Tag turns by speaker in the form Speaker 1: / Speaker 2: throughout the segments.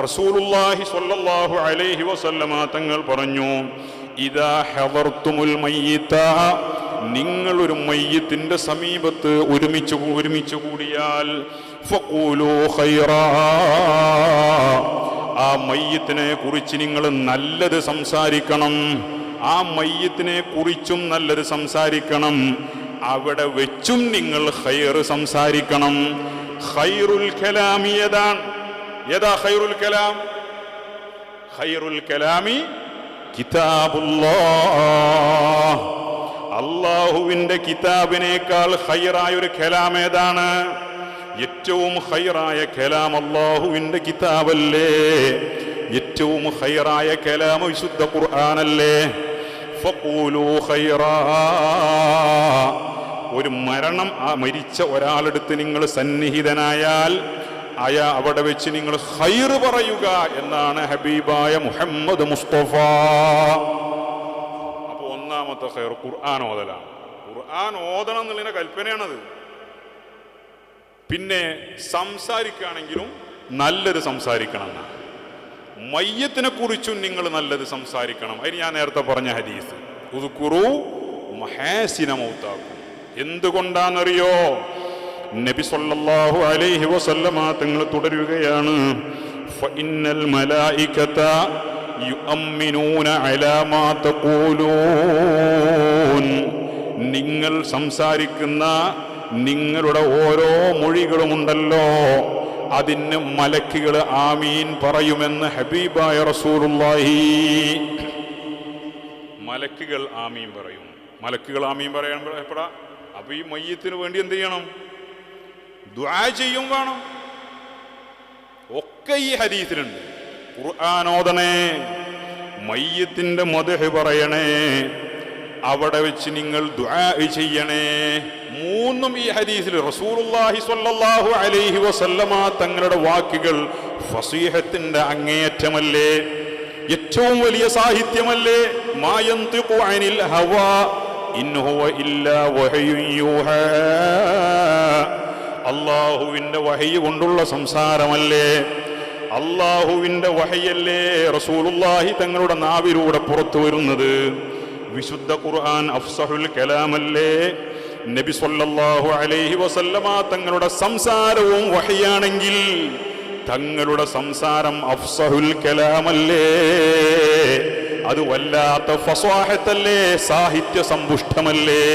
Speaker 1: റസൂലുള്ളാഹി സ്വല്ലല്ലാഹു അലൈഹി വസല്ലമ തങ്ങൾ പറഞ്ഞു നിങ്ങൾ ഒരു മയ്യത്തിന്റെ സമീപത്ത് ഒരുമിച്ച് ഒരുമിച്ച് കൂടിയാൽ ആ മയ്യത്തിനെ കുറിച്ച് നിങ്ങൾ നല്ലത് സംസാരിക്കണം. ആ മയ്യത്തിനെ കുറിച്ചും നല്ലത് സംസാരിക്കണം. അവിടെ വെച്ചും നിങ്ങൾ ഖൈർ സംസാരിക്കണം. ഹൈറുൽ കലാമി ഏതാണ്? ഏതാ ഖൈറുൽ കലാം? ഖൈറുൽ കലാമി കിതാബുല്ലാഹ്. കിതാബിനേക്കാൾ ഹൈറായ ഒരു കലാം ഏതാണ്? ഏറ്റവും ഹൈറായ കലാം അള്ളാഹുവിന്റെ കിതാബല്ലേ? ഏറ്റവും ഹൈറായ കലാം വിശുദ്ധ ഖുർആാനല്ലേ? ഒരു മരണം ആ മരിച്ച ഒരാളെടുത്ത് നിങ്ങൾ സന്നിഹിതനായാൽ അയാ അവിടെ വെച്ച് നിങ്ങൾ ഹൈർ പറയുക എന്നാണ് ഹബീബായ മുഹമ്മദ് മുസ്തഫ. അപ്പൊ ഒന്നാമത്തെ ഹൈർ ഖുർആൻ ഓതലാണ്. ഖുർആൻ ഓതണം എന്നുള്ളതിന്റെ കൽപ്പനയാണത്. പിന്നെ സംസാരിക്കുകയാണെങ്കിലും നല്ലത് സംസാരിക്കണം മയ്യത്തിനെ കുറിച്ചും നിങ്ങൾ നല്ലത് സംസാരിക്കണം. അതിന് ഞാൻ നേരത്തെ പറഞ്ഞ ഹദീസ്. ഉദുക്കുറു മഹാസിന മൗത്താക്കും. എന്തുകൊണ്ടാണെന്നറിയോ? നബി സല്ലല്ലാഹു അലൈഹി വസല്ലമ തങ്ങൾ തുടരുകയാണ്. ഫഇന്നൽ മലായികത യുഅമ്മിനൂന അലാ മാ തഖൂലൂൻ. നിങ്ങൾ സംസാരിക്കുന്ന നിങ്ങളുടെ ഓരോ മൊഴികളുമുണ്ടല്ലോ. അതിന് മലക്കുകൾ ആമീൻ പറയുമെന്ന് ഹബീബായ റസൂലുള്ളാഹി. മലക്കുകൾ ആമീൻ പറയും. മലക്കുകൾ ആമീൻ പറയാൻ എപ്പോഴാ? അപ്പൊ ഈ മയ്യത്തിന് വേണ്ടി എന്ത് ചെയ്യണം? ദ്വാ ചെയ്യും വേണം. ഒക്കെ ഈ ഹദീസിലുണ്ട്. ഖുർആാനോദണേ മയ്യത്തിന്റെ മധുഹ് പറയണേ അവിടെ വെച്ച് നിങ്ങൾ ദുആ ചെയ്യണേ. മൂന്നും ഈ ഹദീസിൽ റസൂലുള്ളാഹി സ്വല്ലല്ലാഹു അലൈഹി വസല്ലമ തങ്ങളുടെ വാക്കുകൾ ഫസീഹത്തിന്റെ അങ്ങേയറ്റമല്ലേ? ഏറ്റവും വലിയ സാഹിത്യമല്ലേ? മായന്തിഖു അനിൽ ഹവാ ഇൻ ഹുവ ഇല്ലാ വഹയുൻ യൂഹാ. അള്ളാഹുവിന്റെ വഹയ്യ കൊണ്ടുള്ള സംസാരമല്ലേ? അള്ളാഹുവിന്റെ വഹയ്യല്ലേ റസൂലുല്ലാഹി തങ്ങളുടെ നാവിലൂടെ പുറത്തു വരുന്നത്? വിശുദ്ധ ഖുർആൻ അഫ്സഹുൽ കലാമല്ലേ? നബി സല്ലല്ലാഹു അലൈഹി വസല്ലമ തങ്ങളുടെ സംസാരവും വഹയാണെങ്കിൽ തങ്ങളുടെ സംസാരം അഫ്സഹുൽ കലാമല്ലേ? അത് വല്ലാത്ത ഫസ്വാഹത്തല്ലേ? സാഹിത്യ സമ്പുഷ്ടമല്ലേ?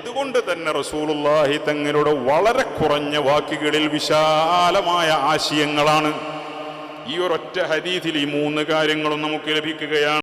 Speaker 1: അതുകൊണ്ട് തന്നെ റസൂലുള്ളാഹി തങ്ങളുടെ വളരെ കുറഞ്ഞ വാക്കുകളിൽ വിശാലമായ ആശയങ്ങളാണ്. ഈ ഒരൊറ്റ ഹദീസിൽ ഈ മൂന്ന് കാര്യങ്ങളും നമുക്ക് ലഭിക്കുകയാണ്.